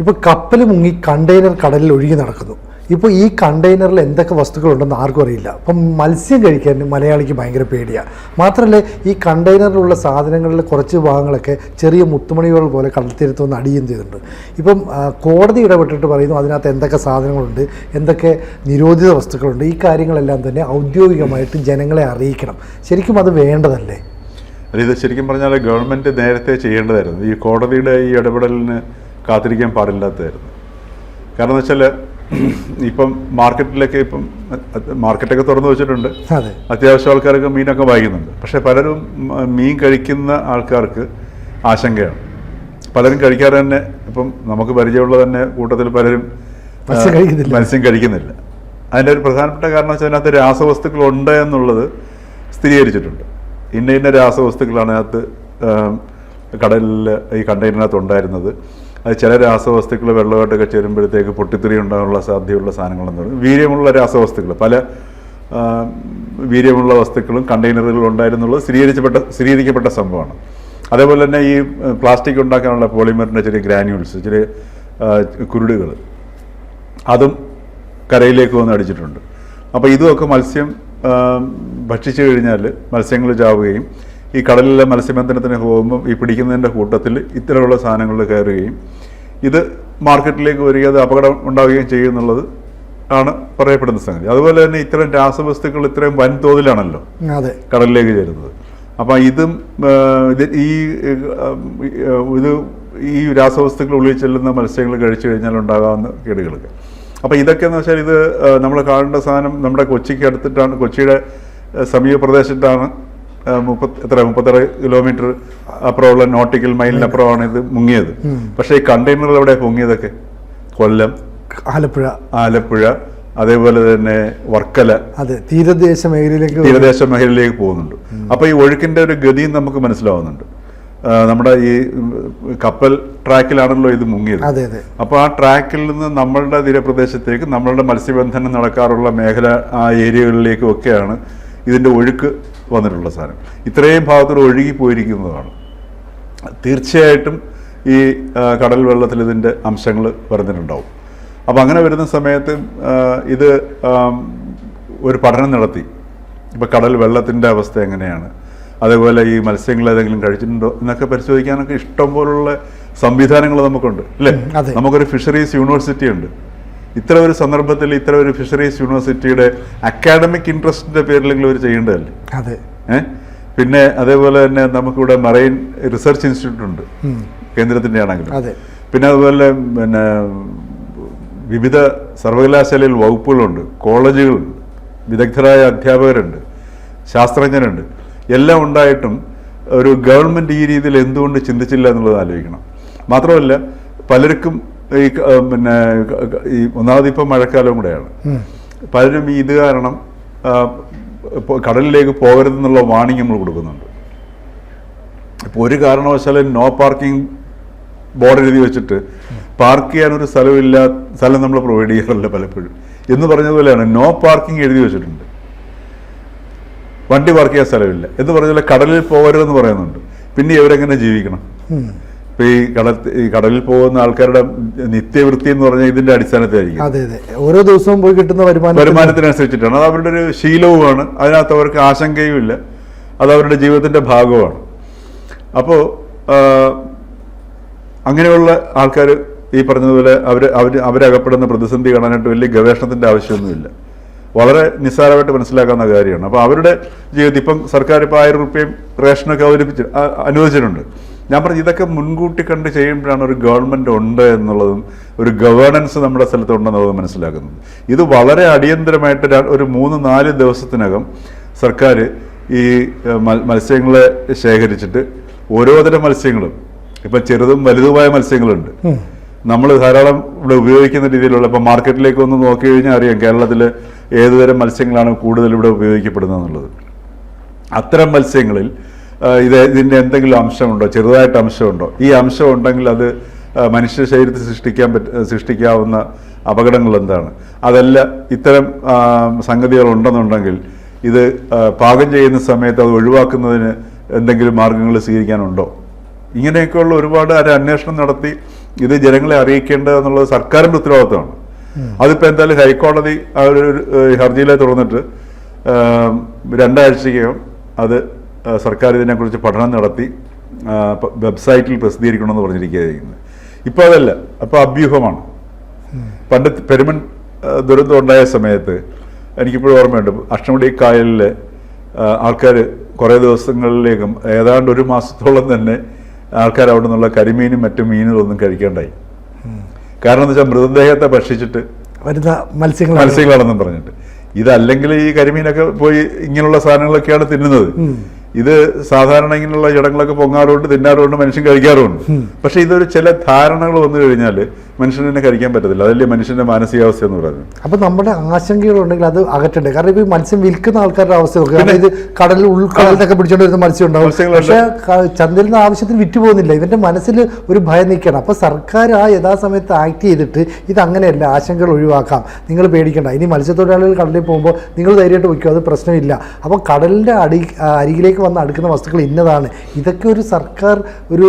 ഇപ്പോൾ കപ്പൽ മുങ്ങി കണ്ടെയ്നർ കടലിൽ ഒഴുകി നടക്കുന്നു. ഇപ്പോൾ ഈ കണ്ടെയ്നറിൽ എന്തൊക്കെ വസ്തുക്കളുണ്ടെന്ന് ആർക്കും അറിയില്ല. അപ്പം മത്സ്യം കഴിക്കാൻ മലയാളിക്ക് ഭയങ്കര പേടിയാണ് മാത്രമല്ല ഈ കണ്ടെയ്നറിലുള്ള സാധനങ്ങളിൽ കുറച്ച് ഭാഗങ്ങളൊക്കെ ചെറിയ മുത്തുമണികൾ പോലെ കടൽത്തീരത്ത് വന്ന് അടിയും ചെയ്തിട്ടുണ്ട്. ഇപ്പം കോടതി ഇടപെട്ടിട്ട് പറയുന്നു അതിനകത്ത് എന്തൊക്കെ സാധനങ്ങളുണ്ട് എന്തൊക്കെ നിരോധിത വസ്തുക്കളുണ്ട് ഈ കാര്യങ്ങളെല്ലാം തന്നെ ഔദ്യോഗികമായിട്ട് ജനങ്ങളെ അറിയിക്കണം. ശരിക്കും അത് വേണ്ടതല്ലേ? ഇത് ശരിക്കും പറഞ്ഞാൽ ഗവൺമെന്റ് നേരത്തെ ചെയ്യേണ്ടതായിരുന്നു. ഈ കോടതിയുടെ ഈ ഇടപെടലിന് കാത്തിരിക്കാൻ പാടില്ലാത്തതായിരുന്നു. കാരണം എന്ന് വെച്ചാൽ ഇപ്പം മാർക്കറ്റിലൊക്കെ ഇപ്പം മാർക്കറ്റൊക്കെ തുറന്നു വെച്ചിട്ടുണ്ട്. അതെ. അത്യാവശ്യം ആൾക്കാർക്ക് മീനൊക്കെ വാങ്ങിക്കുന്നുണ്ട്. പക്ഷേ പലരും മീൻ കഴിക്കുന്ന ആൾക്കാർക്ക് ആശങ്കയാണ്. പലരും കഴിക്കാതെ തന്നെ ഇപ്പം നമുക്ക് പരിചയമുള്ള തന്നെ കൂട്ടത്തിൽ പലരും മത്സ്യം കഴിക്കുന്നില്ല. അതിന്റെ ഒരു പ്രധാനപ്പെട്ട കാരണം വെച്ചാൽ അതിനകത്ത് രാസവസ്തുക്കൾ ഉണ്ട് എന്നുള്ളത് സ്ഥിരീകരിച്ചിട്ടുണ്ട്. ഇന്ന ഇന്ന രാസവസ്തുക്കളാണ് അതിനകത്ത് കടലിൽ ഈ കണ്ടെയ്നറിനകത്ത് ഉണ്ടായിരുന്നത്. അത് ചില രാസവസ്തുക്കൾ വെള്ളമായിട്ടൊക്കെ ചേരുമ്പോഴത്തേക്ക് പൊട്ടിത്തെറി ഉണ്ടാകാനുള്ള സാധ്യതയുള്ള സാധനങ്ങളെന്ന് പറയും. വീര്യമുള്ള രാസവസ്തുക്കൾ പല വീര്യമുള്ള വസ്തുക്കളും കണ്ടെയ്നറുകളിൽ ഉണ്ടായിരുന്നുള്ളത് സ്ഥിരീകരിച്ചപ്പെട്ട സ്ഥിരീകരിക്കപ്പെട്ട സംഭവമാണ്. അതേപോലെ തന്നെ ഈ പ്ലാസ്റ്റിക് ഉണ്ടാക്കാനുള്ള പോളിമറിന്റെ ചെറിയ ഗ്രാന്യൂൾസ് ചെറിയ കുരുടുകൾ അതും കരയിലേക്ക് വന്ന് അടിച്ചിട്ടുണ്ട്. അപ്പോൾ ഇതുമൊക്കെ മത്സ്യം ഭക്ഷിച്ചു കഴിഞ്ഞാൽ മത്സ്യങ്ങൾ ചാവുകയും ഈ കടലിലെ മത്സ്യബന്ധനത്തിന് പോകുമ്പോൾ ഈ പിടിക്കുന്നതിന്റെ കൂട്ടത്തിൽ ഇത്തരമുള്ള സാധനങ്ങൾ കയറുകയും ഇത് മാർക്കറ്റിലേക്ക് വരിക അത് അപകടം ഉണ്ടാവുകയും ചെയ്യുന്നുള്ളത് ആണ് പറയപ്പെടുന്ന സംഗതി. അതുപോലെ തന്നെ ഇത്തരം രാസവസ്തുക്കൾ ഇത്രയും വൻതോതിലാണല്ലോ കടലിലേക്ക് ചേരുന്നത്. അപ്പം ഇതും ഇത് ഈ ഇത് ഈ രാസവസ്തുക്കൾ ഉള്ളിൽ ചെല്ലുന്ന മത്സ്യങ്ങൾ കഴിച്ചു കഴിഞ്ഞാൽ ഉണ്ടാകാവുന്ന കേടുകളൊക്കെ. അപ്പം ഇതൊക്കെ എന്ന് വെച്ചാൽ ഇത് നമ്മൾ കാണേണ്ട സാധനം നമ്മുടെ കൊച്ചിക്ക് അടുത്തിട്ടാണ് കൊച്ചിയുടെ സമീപ പ്രദേശത്താണ് മുപ്പത്തി എത്ര? മുപ്പത്താറ് കിലോമീറ്റർ അപ്പുറമുള്ള നോട്ടിക്കൽ മൈലിനപ്പുറമാണ് ഇത് മുങ്ങിയത്. പക്ഷേ ഈ കണ്ടെയ്നറുകൾ എവിടെ പൊങ്ങിയതൊക്കെ? കൊല്ലം ആലപ്പുഴ. ആലപ്പുഴ അതേപോലെ തന്നെ വർക്കല. അതെ തീരദേശ മേഖലയിലേക്ക് തീരദേശ മേഖലയിലേക്ക് പോകുന്നുണ്ട്. അപ്പോൾ ഈ ഒഴുക്കിന്റെ ഒരു ഗതിയും നമുക്ക് മനസ്സിലാവുന്നുണ്ട്. നമ്മുടെ ഈ കപ്പൽ ട്രാക്കിലാണല്ലോ ഇത് മുങ്ങിയത്. അതെ അതെ. അപ്പോൾ ആ ട്രാക്കിൽ നിന്ന് നമ്മളുടെ തീരപ്രദേശത്തേക്ക് നമ്മളുടെ മത്സ്യബന്ധനം നടക്കാറുള്ള മേഖല ആ ഏരിയകളിലേക്കും ഒക്കെയാണ് ഇതിന്റെ ഒഴുക്ക് വന്നിട്ടുള്ള സാധനം. ഇത്രയും ഭാഗത്തോട് ഒഴുകി പോയിരിക്കുന്നതാണ്. തീർച്ചയായിട്ടും ഈ കടൽ വെള്ളത്തിൽ ഇതിന്റെ അംശങ്ങൾ പറഞ്ഞിട്ടുണ്ടാവും അപ്പോൾ അങ്ങനെ വരുന്ന സമയത്ത് ഇത് ഒരു പഠനം നടത്തി. ഇപ്പോൾ കടൽ വെള്ളത്തിന്റെ അവസ്ഥ എങ്ങനെയാണ്? അതേപോലെ ഈ മത്സ്യങ്ങൾ ഏതെങ്കിലും കഴിച്ചിട്ടുണ്ടോ എന്നൊക്കെ പരിശോധിക്കാനൊക്കെ ഇഷ്ടം പോലുള്ള സംവിധാനങ്ങൾ നമുക്കുണ്ട് അല്ലേ? നമുക്കൊരു ഫിഷറീസ് യൂണിവേഴ്സിറ്റി ഉണ്ട് ഇത്ര ഒരു സന്ദർഭത്തിൽ ഇത്ര ഒരു ഫിഷറീസ് യൂണിവേഴ്സിറ്റിയുടെ അക്കാഡമിക് ഇൻട്രസ്റ്റിന്റെ പേരിലെങ്കിലും അവർ ചെയ്യേണ്ടതല്ലേ? അതെ? പിന്നെ അതേപോലെ തന്നെ നമുക്കിവിടെ മറൈൻ റിസർച്ച് ഇൻസ്റ്റിറ്റ്യൂട്ട് ഉണ്ട്. കേന്ദ്രത്തിന്റെ ആണെങ്കിലും പിന്നെ അതുപോലെ പിന്നെ വിവിധ സർവകലാശാലയിൽ വകുപ്പുകളുണ്ട് കോളേജുകളുണ്ട് വിദഗ്ധരായ അധ്യാപകരുണ്ട് ശാസ്ത്രജ്ഞരുണ്ട്. എല്ലാം ഉണ്ടായിട്ടും ഒരു ഗവൺമെന്റ് ഈ രീതിയിൽ എന്തുകൊണ്ട് ചിന്തിച്ചില്ല എന്നുള്ളത് ആലോചിക്കണം. മാത്രമല്ല പലർക്കും ഈ പിന്നെ ഈ ഒന്നാമത് ഇപ്പം മഴക്കാലവും കൂടെയാണ്. പലരും ഈ ഇത് കാരണം കടലിലേക്ക് പോകരുതെന്നുള്ള വാണിംഗ് നമ്മൾ കൊടുക്കുന്നുണ്ട്. ഇപ്പോൾ ഒരു കാരണവശാലും നോ പാർക്കിംഗ് ബോർഡ് എഴുതി വെച്ചിട്ട് പാർക്ക് ചെയ്യാനൊരു സ്ഥലമില്ല സ്ഥലം നമ്മൾ പ്രൊവൈഡ് ചെയ്യാറില്ല പലപ്പോഴും. എന്ന് പറഞ്ഞതുപോലെയാണ് നോ പാർക്കിംഗ് എഴുതി വെച്ചിട്ടുണ്ട്. വണ്ടി പാർക്ക് ചെയ്യാൻ സ്ഥലമില്ല. എന്ന് പറഞ്ഞ കടലിൽ പോകരുതെന്ന് പറയുന്നുണ്ട്. പിന്നെ ഇവരെങ്ങനെ ജീവിക്കണം. ഇപ്പൊ ഈ കടൽ ഈ കടലിൽ പോകുന്ന ആൾക്കാരുടെ നിത്യവൃത്തി എന്ന് പറഞ്ഞാൽ ഇതിന്റെ അടിസ്ഥാനത്തിലായിരിക്കും. അതെ അതെ. ഓരോ ദിവസവും പോയി കിട്ടുന്ന വരുമാനം വരുമാനത്തിനനുസരിച്ചിട്ടാണ്. അത് അവരുടെ ഒരു ശീലവുമാണ്. അതിനകത്ത് അവർക്ക് ആശങ്കയും ഇല്ല. അത് അവരുടെ ജീവിതത്തിന്റെ ഭാഗമാണ് അപ്പോൾ അങ്ങനെയുള്ള ആൾക്കാർ ഈ പറഞ്ഞതുപോലെ അവർ അവർ അവരകപ്പെടുന്ന പ്രതിസന്ധി കാണാനായിട്ട് വലിയ ഗവേഷണത്തിന്റെ ആവശ്യമൊന്നുമില്ല. വളരെ നിസ്സാരമായിട്ട് മനസ്സിലാക്കാവുന്ന കാര്യമാണ്. അപ്പോൾ അവരുടെ ജീവിതത്തിൽ ഇപ്പം സർക്കാർ ഇപ്പോൾ ആയിരം റുപ്യയും റേഷനൊക്കെ അവതരിപ്പിച്ച് അനുവദിച്ചിട്ടുണ്ട്. ഞാൻ പറഞ്ഞു ഇതൊക്കെ മുൻകൂട്ടി കണ്ട് ചെയ്യുമ്പോഴാണ് ഒരു ഗവൺമെന്റ് ഉണ്ട് എന്നുള്ളതും ഒരു ഗവേണൻസ് നമ്മുടെ സ്ഥലത്ത് ഉണ്ടെന്നുള്ളത് മനസ്സിലാക്കുന്നത് ഇത് വളരെ അടിയന്തരമായിട്ട് ഒരു മൂന്ന് നാല് ദിവസത്തിനകം സർക്കാർ ഈ മത്സ്യങ്ങളെ ശേഖരിച്ചിട്ട് ഓരോതരം മത്സ്യങ്ങളും ഇപ്പം ചെറുതും വലുതുമായ മത്സ്യങ്ങളുണ്ട്. നമ്മൾ ധാരാളം ഇവിടെ ഉപയോഗിക്കുന്ന രീതിയിലുള്ള ഇപ്പം മാർക്കറ്റിലേക്ക് ഒന്ന് നോക്കി കഴിഞ്ഞാൽ അറിയാം കേരളത്തിൽ ഏതുതരം മത്സ്യങ്ങളാണ് കൂടുതൽ ഇവിടെ ഉപയോഗിക്കപ്പെടുന്നത് എന്നുള്ളത്. അത്തരം മത്സ്യങ്ങളിൽ ഇത് ഇതിന്റെ എന്തെങ്കിലും അംശമുണ്ടോ? ചെറുതായിട്ട് അംശമുണ്ടോ? ഈ അംശം ഉണ്ടെങ്കിൽ അത് മനുഷ്യ ശരീരത്തിൽ സൃഷ്ടിക്കാൻ പറ്റ സൃഷ്ടിക്കാവുന്ന അപകടങ്ങൾ എന്താണ്? അതല്ല ഇത്തരം സംഗതികൾ ഉണ്ടെന്നുണ്ടെങ്കിൽ ഇത് പാകം ചെയ്യുന്ന സമയത്ത് അത് ഒഴിവാക്കുന്നതിന് എന്തെങ്കിലും മാർഗങ്ങൾ സ്വീകരിക്കാനുണ്ടോ? ഇങ്ങനെയൊക്കെയുള്ള ഒരുപാട് ഒരു അന്വേഷണം നടത്തി ഇത് ജനങ്ങളെ അറിയിക്കേണ്ടത് എന്നുള്ളത് സർക്കാരിന്റെ ഉത്തരവാദിത്തമാണ്. അതിപ്പോൾ എന്തായാലും ഹൈക്കോടതി ആ ഒരു ഹർജിയിലെ തുറന്നിട്ട് രണ്ടാഴ്ചയ്ക്കകം അത് സർക്കാർ ഇതിനെക്കുറിച്ച് പഠനം നടത്തി വെബ്സൈറ്റിൽ പ്രസിദ്ധീകരിക്കണമെന്ന് പറഞ്ഞിരിക്കുകയായിരുന്നു. ഇപ്പോൾ അതല്ല അപ്പോൾ അഭ്യൂഹമാണ്. പണ്ട് പെരുമൺ ദുരന്തം ഉണ്ടായ സമയത്ത് എനിക്കിപ്പോഴും ഓർമ്മയുണ്ട് അഷ്ടമുടി കായലിൽ ആൾക്കാർ കുറേ ദിവസങ്ങളിലേക്കും ഏതാണ്ട് ഒരു മാസത്തോളം തന്നെ ആൾക്കാർ അവിടെ നിന്നുള്ള കരിമീനും മറ്റു മീനുകളൊന്നും ഒന്നും കഴിക്കേണ്ടായി. കാരണം എന്ന് വെച്ചാൽ മൃതദേഹത്തെ ഭക്ഷിച്ചിട്ട് വരുന്ന മത്സ്യങ്ങൾ മത്സ്യങ്ങളാണെന്നും പറഞ്ഞിട്ട്. ഇതല്ലെങ്കിൽ ഈ കരിമീനൊക്കെ പോയി ഇങ്ങനെയുള്ള സാധനങ്ങളൊക്കെയാണ് തിന്നുന്നത്. ഇത് സാധാരണ ഇങ്ങനെയുള്ള ഇടങ്ങളൊക്കെ പൊങ്ങാറുണ്ട് തിന്നാറുണ്ട് മനുഷ്യൻ കഴിക്കാറുണ്ട് പക്ഷെ ഇതൊരു ചില ധാരണകൾ വന്നു കഴിഞ്ഞാൽ മനുഷ്യനെ തന്നെ കഴിക്കാൻ പറ്റത്തില്ല. അതല്ലേ മനുഷ്യന്റെ മാനസികാവസ്ഥ എന്ന് പറയുന്നത്. അപ്പൊ നമ്മുടെ ആശങ്കകളുണ്ടെങ്കിൽ അത് അകറ്റണ്ടേ? കാരണം ഇപ്പൊ മത്സ്യം വിൽക്കുന്ന ആൾക്കാരുടെ അവസ്ഥ നോക്കുക ഇത് കടലിൽ ഉൾക്കടലിലൊക്കെ പിടിച്ചോണ്ട് വരുന്ന മത്സ്യം ഉണ്ടാവും. പക്ഷെ ചന്തയിൽ നിന്ന് ആവശ്യത്തിന് വിറ്റുപോകുന്നില്ല. ഇവന്റെ മനസ്സിൽ ഒരു ഭയം നിൽക്കണം. അപ്പൊ സർക്കാർ ആ യഥാസമയത്ത് ആക്ട് ചെയ്തിട്ട് ഇത് അങ്ങനെയല്ല ആശങ്കകൾ ഒഴിവാക്കാം. നിങ്ങൾ പേടിക്കണ്ട. ഇനി മത്സ്യത്തൊഴിലാളികൾ കടലിൽ പോകുമ്പോൾ നിങ്ങൾ ധൈര്യമായിട്ട് വയ്ക്കും അത് പ്രശ്നമില്ല. അപ്പോൾ കടലിന്റെ അടി അരികിലേക്ക് വന്ന് അടുക്കുന്ന വസ്തുക്കൾ ഇന്നതാണ്. ഇതൊക്കെ ഒരു സർക്കാർ ഒരു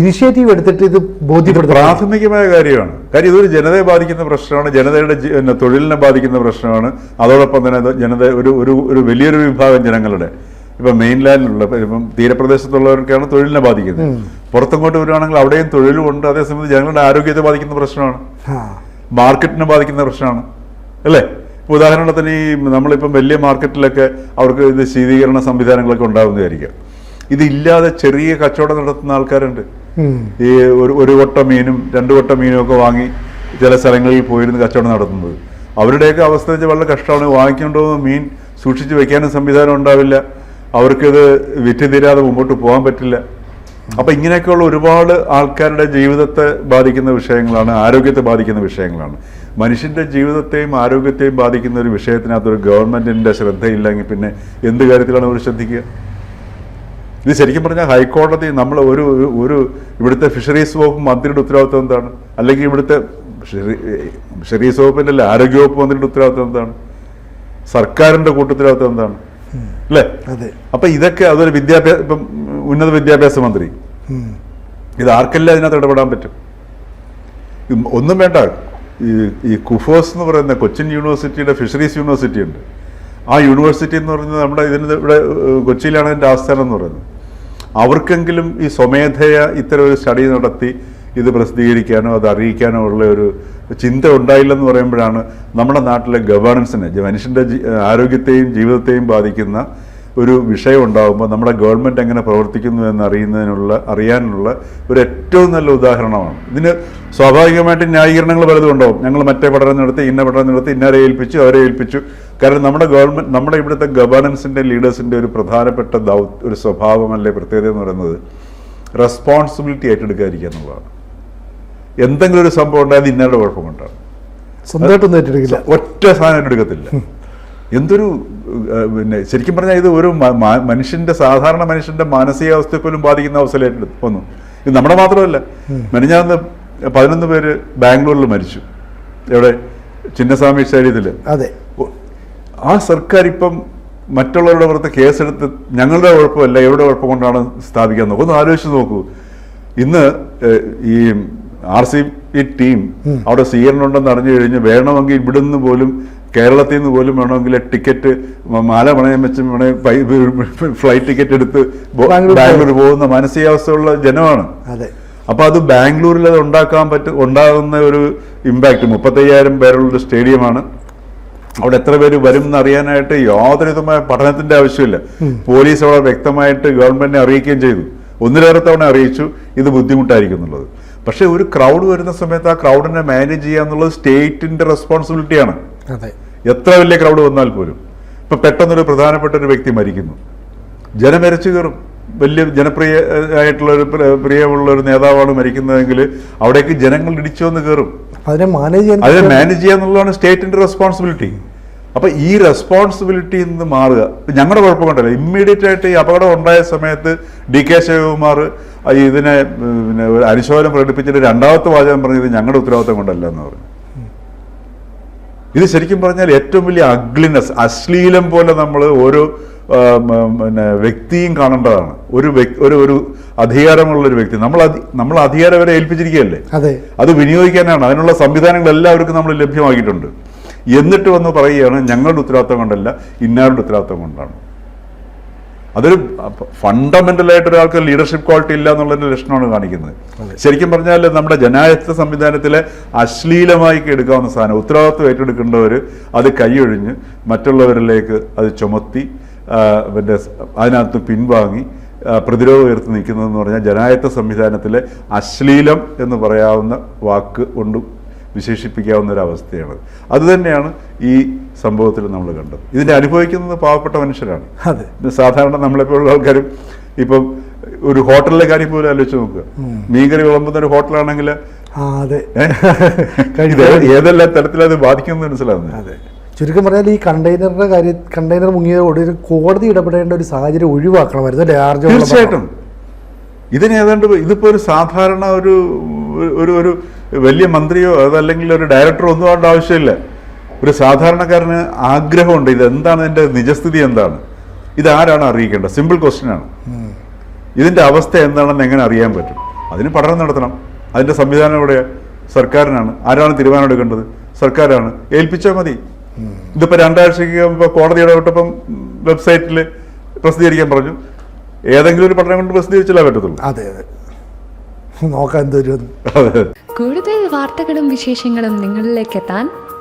ഇനിഷ്യേറ്റീവ് എടുത്തിട്ട് ഇത് ബോധ്യപ്പെടുത്തും പ്രാഥമികമായ കാര്യമാണ്. കാര്യം ഇതൊരു ജനതയെ ബാധിക്കുന്ന പ്രശ്നമാണ്. ജനതയുടെ തൊഴിലിനെ ബാധിക്കുന്ന പ്രശ്നമാണ്. അതോടൊപ്പം തന്നെ ജനത ഒരു ഒരു ഒരു വലിയൊരു വിഭാഗം ജനങ്ങളുടെ. ഇപ്പൊ മെയിൻലാൻഡിലുള്ള ഇപ്പം തീരപ്രദേശത്തുള്ളവർക്കാണ് തൊഴിലിനെ ബാധിക്കുന്നത്. പുറത്തങ്ങോട്ട് വരുവാണെങ്കിൽ അവിടെയും തൊഴിലും ഉണ്ട് അതേസമയത്ത് ജനങ്ങളുടെ ആരോഗ്യത്തെ ബാധിക്കുന്ന പ്രശ്നമാണ്. മാർക്കറ്റിനെ ബാധിക്കുന്ന പ്രശ്നമാണ്. അല്ലേ? ഇപ്പൊ ഉദാഹരണത്തിന് ഈ നമ്മളിപ്പം വലിയ മാർക്കറ്റിലൊക്കെ അവർക്ക് ഇത് ശീതീകരണ സംവിധാനങ്ങളൊക്കെ ഉണ്ടാകുന്നതായിരിക്കാം ഇതില്ലാതെ ചെറിയ കച്ചവടം നടത്തുന്ന ആൾക്കാരുണ്ട്. ഈ ഒരു ഒരു കൊട്ട മീനും രണ്ട് കൊട്ട മീനും ഒക്കെ വാങ്ങി ചില സ്ഥലങ്ങളിൽ പോയിരുന്ന് കച്ചവടം നടത്തുന്നത്. അവരുടെയൊക്കെ അവസ്ഥ വെച്ചാൽ വളരെ കഷ്ടമാണ്. വാങ്ങിക്കൊണ്ട് മീൻ സൂക്ഷിച്ച് വെക്കാനും സംവിധാനം ഉണ്ടാവില്ല. അവർക്കിത് വിറ്റ് തീരാതെ മുമ്പോട്ട് പോകാൻ പറ്റില്ല. അപ്പൊ ഇങ്ങനെയൊക്കെയുള്ള ഒരുപാട് ആൾക്കാരുടെ ജീവിതത്തെ ബാധിക്കുന്ന വിഷയങ്ങളാണ് ആരോഗ്യത്തെ ബാധിക്കുന്ന വിഷയങ്ങളാണ്. മനുഷ്യന്റെ ജീവിതത്തെയും ആരോഗ്യത്തെയും ബാധിക്കുന്ന ഒരു വിഷയത്തിനകത്ത് ഒരു ഗവൺമെന്റിന്റെ ശ്രദ്ധയില്ലെങ്കിൽ പിന്നെ എന്ത് കാര്യത്തിലാണ് അവർ ശ്രദ്ധിക്കുക? ഇത് ശരിക്കും പറഞ്ഞാൽ ഹൈക്കോടതി നമ്മൾ ഒരു ഒരു- ഇവിടുത്തെ ഫിഷറീസ് വകുപ്പ് മന്ത്രിയുടെ ഉത്തരവാദിത്വം എന്താണ്? അല്ലെങ്കിൽ ഇവിടുത്തെ ഫിഷറി- ഫിഷറീസ് വകുപ്പിന്റെ അല്ല ആരോഗ്യവകുപ്പ് മന്ത്രിയുടെ ഉത്തരവാദിത്വം എന്താണ്? സർക്കാരിന്റെ കൂട്ടുത്തരവാദിത്വം എന്താണ്? അല്ലേ? അതെ. അപ്പൊ ഇതൊക്കെ അതൊരു വിദ്യാഭ്യാസ ഇപ്പം ഉന്നത വിദ്യാഭ്യാസ മന്ത്രി. ഇത് ആർക്കെല്ലാം ഇതിനകത്ത് ഇടപെടാൻ പറ്റും? ഒന്നും വേണ്ട. ഈ ഈ കുഫോസ് എന്ന് പറയുന്ന കൊച്ചിൻ യൂണിവേഴ്സിറ്റിയുടെ ഫിഷറീസ് യൂണിവേഴ്സിറ്റി ഉണ്ട്. ആ യൂണിവേഴ്സിറ്റി എന്ന് പറയുന്നത് നമ്മുടെ ഇതിന് ഇവിടെ കൊച്ചിയിലാണ് എന്റെ ആസ്ഥാനം എന്ന് പറയുന്നത്. അവർക്കെങ്കിലും ഈ സ്വമേധയ ഇത്തരം ഒരു സ്റ്റഡി നടത്തി ഇത് പ്രസിദ്ധീകരിക്കാനോ അത് അറിയിക്കാനോ ഉള്ള ഒരു ചിന്ത ഉണ്ടായില്ലെന്ന് പറയുമ്പോഴാണ് നമ്മുടെ നാട്ടിലെ ഗവേണൻസിനെ മനുഷ്യന്റെ ആരോഗ്യത്തെയും ജീവിതത്തെയും ബാധിക്കുന്ന ഒരു വിഷയം ഉണ്ടാകുമ്പോൾ നമ്മുടെ ഗവൺമെന്റ് എങ്ങനെ പ്രവർത്തിക്കുന്നു എന്ന് അറിയുന്നതിനുള്ള അറിയാനുള്ള ഒരു ഏറ്റവും നല്ല ഉദാഹരണമാണ്. ഇതിന് സ്വാഭാവികമായിട്ട് ന്യായീകരണങ്ങൾ പലതും ഉണ്ടാവും. ഞങ്ങൾ മറ്റേ പഠനം നടത്തി ഇന്ന പഠനം നടത്തി ഇന്നരെ ഏൽപ്പിച്ചു അവരെ ഏൽപ്പിച്ചു. കാരണം നമ്മുടെ ഗവൺമെന്റ് നമ്മുടെ ഇവിടുത്തെ ഗവേണൻസിന്റെ ലീഡേഴ്സിന്റെ ഒരു പ്രധാനപ്പെട്ട ദൗ ഒരു സ്വഭാവമല്ലേ പ്രത്യേകത എന്ന് പറയുന്നത്? റെസ്പോൺസിബിലിറ്റി ഏറ്റെടുക്കാതിരിക്കുക എന്നുള്ളതാണ്. എന്തെങ്കിലും ഒരു സംഭവം ഉണ്ടായത് ഇന്നയുടെ കുഴപ്പം കൊണ്ടാണ് സ്വന്തമായിട്ടൊന്നും ഏറ്റെടുക്കില്ല. ഒറ്റ സാധനം എടുക്കത്തില്ല. എന്തൊരു പിന്നെ ശരിക്കും പറഞ്ഞാൽ ഇത് ഒരു മനുഷ്യന്റെ സാധാരണ മനുഷ്യന്റെ മാനസികാവസ്ഥയെ പോലും ബാധിക്കുന്ന അവസ്ഥയിലായിട്ട് വന്നു. ഇത് നമ്മുടെ മാത്രമല്ല. മെനഞ്ഞാന്ന് പതിനൊന്ന് പേര് ബാംഗ്ലൂരിൽ മരിച്ചു. എവിടെ? ചിന്നസ്വാമി ശൈലിയിൽ അതെ. ആ സർക്കാർ ഇപ്പം മറ്റുള്ളവരുടെ പുറത്ത് കേസെടുത്ത് ഞങ്ങളുടെ കുഴപ്പമല്ല എവിടെ കുഴപ്പം കൊണ്ടാണ് സ്ഥാപിക്കാൻ നോക്കുന്നത് ഒന്ന് ആലോചിച്ച് നോക്കൂ. ഇന്ന് ഈ ആർ സി പി ടീം അവിടെ സ്വീകരണമുണ്ടെന്ന് അറിഞ്ഞു കഴിഞ്ഞ് വേണമെങ്കിൽ ഇവിടുന്ന് പോലും കേരളത്തിൽ നിന്ന് പോലും വേണമെങ്കിൽ ടിക്കറ്റ് മാല പണയം വെച്ച് ഫ്ലൈറ്റ് ടിക്കറ്റ് എടുത്ത് ബാംഗ്ലൂർ പോകുന്ന മാനസികാവസ്ഥയുള്ള ജനമാണ്. അതെ. അപ്പൊ അത് ബാംഗ്ലൂരിൽ അത് ഉണ്ടാക്കാൻ പറ്റും ഉണ്ടാകുന്ന ഒരു ഇമ്പാക്ട് മുപ്പത്തയ്യായിരം പേരുള്ള ഒരു സ്റ്റേഡിയമാണ്. അവിടെ എത്ര പേര് വരും എന്ന് അറിയാനായിട്ട് യാതൊരുവിധമായ പഠനത്തിന്റെ ആവശ്യമില്ല. പോലീസ് അവിടെ വ്യക്തമായിട്ട് ഗവൺമെന്റിനെ അറിയിക്കുകയും ചെയ്തു. ഒന്നിലേറെ തവണ അറിയിച്ചു ഇത് ബുദ്ധിമുട്ടായിരിക്കും എന്നുള്ളത്. പക്ഷെ ഒരു ക്രൗഡ് വരുന്ന സമയത്ത് ആ ക്രൗഡിനെ മാനേജ് ചെയ്യുക എന്നുള്ളത് സ്റ്റേറ്റിന്റെ റെസ്പോൺസിബിലിറ്റിയാണ് അതെ. എത്ര വലിയ ക്രൗഡ് വന്നാൽ പോലും. ഇപ്പൊ പെട്ടെന്നൊരു പ്രധാനപ്പെട്ട ഒരു വ്യക്തി മരിക്കുന്നു. ജനമരച്ചു കയറും. വലിയ ജനപ്രിയ ആയിട്ടുള്ള ഒരു പ്രിയമുള്ള ഒരു നേതാവാണ് മരിക്കുന്നതെങ്കിൽ അവിടേക്ക് ജനങ്ങൾ ഇടിച്ചു വന്ന് കയറും. അതിനെ മാനേജ് ചെയ്യാൻ അതിനെ മാനേജ് ചെയ്യുക എന്നുള്ളതാണ് സ്റ്റേറ്റിന്റെ റെസ്പോൺസിബിലിറ്റി അപ്പൊ ഈ റെസ്പോൺസിബിലിറ്റി നിന്ന് മാറുക. ഞങ്ങളുടെ കുഴപ്പം കണ്ടല്ലോ. ഇമ്മീഡിയറ്റ് ആയിട്ട് ഈ അപകടം ഉണ്ടായ സമയത്ത് ഡി കെ ശിവകുമാർ ഇതിനെ പിന്നെ ഒരു അനുശോചനം പ്രകടിപ്പിച്ചിട്ട് രണ്ടാമത്തെ വാചകം പറഞ്ഞത് ഞങ്ങളുടെ ഉത്തരവാദിത്തം കൊണ്ടല്ല എന്ന് പറഞ്ഞു. ഇത് ശരിക്കും പറഞ്ഞാൽ ഏറ്റവും വലിയ അഗ്ലിനെസ് അശ്ലീലം പോലെ നമ്മൾ ഓരോ പിന്നെ വ്യക്തിയും കാണേണ്ടതാണ്. ഒരു വ്യക്തി ഒരു ഒരു അധികാരമുള്ള ഒരു വ്യക്തി. നമ്മൾ നമ്മൾ അധികാരം വരെ ഏൽപ്പിച്ചിരിക്കുകയല്ലേ? അതെ. അത് വിനിയോഗിക്കാനാണ്. അതിനുള്ള സംവിധാനങ്ങൾ എല്ലാവർക്കും നമ്മൾ ലഭ്യമാക്കിയിട്ടുണ്ട്. എന്നിട്ട് വന്ന് പറയുകയാണ് ഞങ്ങളുടെ ഉത്തരവാദിത്തം കൊണ്ടല്ല ഇന്നാരുടെ ഉത്തരവാദിത്തം കൊണ്ടാണ്. അതൊരു ഫണ്ടമെന്റൽ ആയിട്ട് ഒരാൾക്ക് ലീഡർഷിപ്പ് ക്വാളിറ്റി ഇല്ല എന്നുള്ളതിന്റെ ലക്ഷണമാണ് കാണിക്കുന്നത്. ശരിക്കും പറഞ്ഞാൽ നമ്മുടെ ജനാധിപത്യ സംവിധാനത്തിലെ അശ്ലീലമായി എടുക്കാവുന്ന സാധനം ഉത്തരവാദിത്വം ഏറ്റെടുക്കേണ്ടവർ അത് കൈയൊഴിഞ്ഞ് മറ്റുള്ളവരിലേക്ക് അത് ചുമത്തി പിന്നെ അതിനകത്ത് പിൻവാങ്ങി പ്രതിരോധം ഉയർത്തി നിൽക്കുന്നതെന്ന് പറഞ്ഞാൽ ജനായത്വ സംവിധാനത്തിലെ അശ്ലീലം എന്ന് പറയാവുന്ന വാക്ക് കൊണ്ട് വിശേഷിപ്പിക്കാവുന്ന ഒരു അവസ്ഥയാണ് അതുതന്നെയാണ് ഈ സംഭവത്തിൽ നമ്മൾ കണ്ടത്. ഇതിനെ അനുഭവിക്കുന്നത് പാവപ്പെട്ട മനുഷ്യരാണ്. അതെ. സാധാരണ നമ്മളെപ്പോലുള്ള ആൾക്കാരും ഇപ്പം ഒരു ഹോട്ടലിലെ കാര്യം പോലും ആലോചിച്ച് നോക്കുക. മീൻകറി വിളമ്പുന്ന ഒരു ഹോട്ടലാണെങ്കിൽ ഏതെല്ലാം തരത്തിൽ അത് ബാധിക്കുമെന്ന് മനസ്സിലാവുന്നത്? അതെ. ചുരുക്കം പറഞ്ഞാൽ ഈ കണ്ടെയ്നറിന്റെ കാര്യം കണ്ടെയ്നർ മുങ്ങിയതോട് ഒരു കോടതി ഇടപെടേണ്ട ഒരു സാഹചര്യം ഒഴിവാക്കണമായിരുന്നു ലാർജ് തീർച്ചയായിട്ടും. ഇതിന് ഏതാണ്ട് ഇതിപ്പോ ഒരു സാധാരണ ഒരു ഒരു ഒരു വലിയ മന്ത്രിയോ അതല്ലെങ്കിൽ ഒരു ഡയറക്ടറോ ഒന്നും ആവേണ്ട ആവശ്യമില്ല. ഒരു സാധാരണക്കാരന് ആഗ്രഹമുണ്ട് ഇത് എന്താണ് എന്റെ നിജസ്ഥിതി എന്താണ്? ഇത് ആരാണ് അറിയിക്കേണ്ടത്? സിമ്പിൾ ക്വസ്റ്റ്യൻ ആണ്. ഇതിന്റെ അവസ്ഥ എന്താണെന്ന് എങ്ങനെ അറിയാൻ പറ്റും? അതിന് പഠനം നടത്തണം. അതിന്റെ സംവിധാനം ഇവിടെ സർക്കാരിനാണ്. ആരാണ് തീരുമാനം എടുക്കേണ്ടത്? സർക്കാരാണ്. ഏൽപ്പിച്ചാൽ മതി. ഇതിപ്പോ രണ്ടാഴ്ചക്ക് ഇപ്പോൾ കോടതി ഇടപെട്ടപ്പം വെബ്സൈറ്റിൽ പ്രസിദ്ധീകരിക്കാൻ പറഞ്ഞു. ഏതെങ്കിലും ഒരു പഠനം കൊണ്ട് പ്രസിദ്ധീകരിച്ചാലേ പറ്റത്തുള്ളൂ. അതെ അതെ. നോക്കാൻ അതെ. കൂടുതൽ വാർത്തകളും വിശേഷങ്ങളും നിങ്ങളിലേക്ക് എത്താൻ